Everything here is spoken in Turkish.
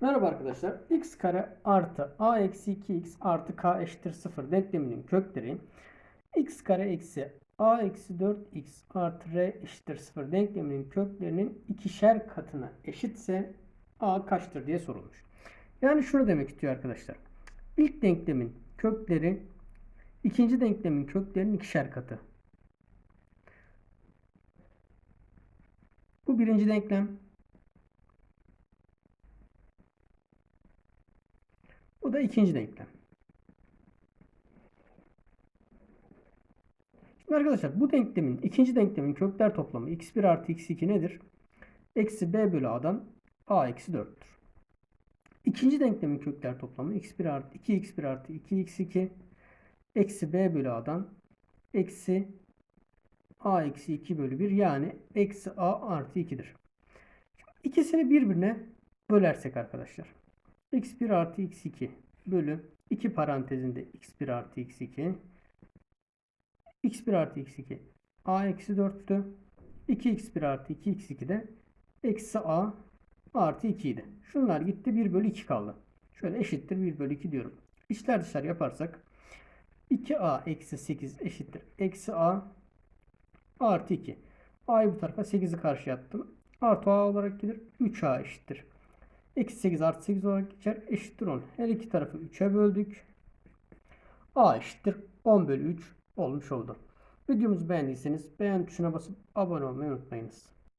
Merhaba arkadaşlar. x kare artı a eksi 2x artı k eşittir 0 denkleminin kökleri x kare eksi a eksi 4x artı r eşittir 0 denkleminin köklerinin ikişer katına eşitse a kaçtır diye sorulmuş. Yani şunu demek istiyor arkadaşlar. İlk denklemin kökleri ikinci denklemin köklerinin ikişer katı. Bu birinci denklem. Bu da ikinci denklem. Şimdi arkadaşlar bu denklemin ikinci denklemin kökler toplamı x1 artı x2 nedir? Eksi b bölü a'dan a eksi 4'tür. İkinci denklemin kökler toplamı x1 artı 2x1 artı 2x2 eksi b bölü a'dan eksi a eksi 2 bölü 1 yani eksi a artı 2'dir. İkisini birbirine bölersek arkadaşlar. X1 artı x2 bölü 2 parantezinde x1 artı x2 x1 artı x2 a eksi 4'tü. 2x1 artı 2x2 de eksi a artı 2 idi. Şunlar gitti 1 bölü 2 kaldı. Şöyle eşittir 1 bölü 2 diyorum. İçler dışlar yaparsak 2a eksi 8 eşittir. Eksi a artı 2. a'yı bu tarafa 8'i karşıya attım. Artı a olarak gelir. 3a eşittir. Eksi 8 artı 8 olarak geçer. Eşittir 10. Her iki tarafı 3'e böldük. a eşittir 10 bölü 3 olmuş oldu. Videomuzu beğendiyseniz beğen tuşuna basıp abone olmayı unutmayınız.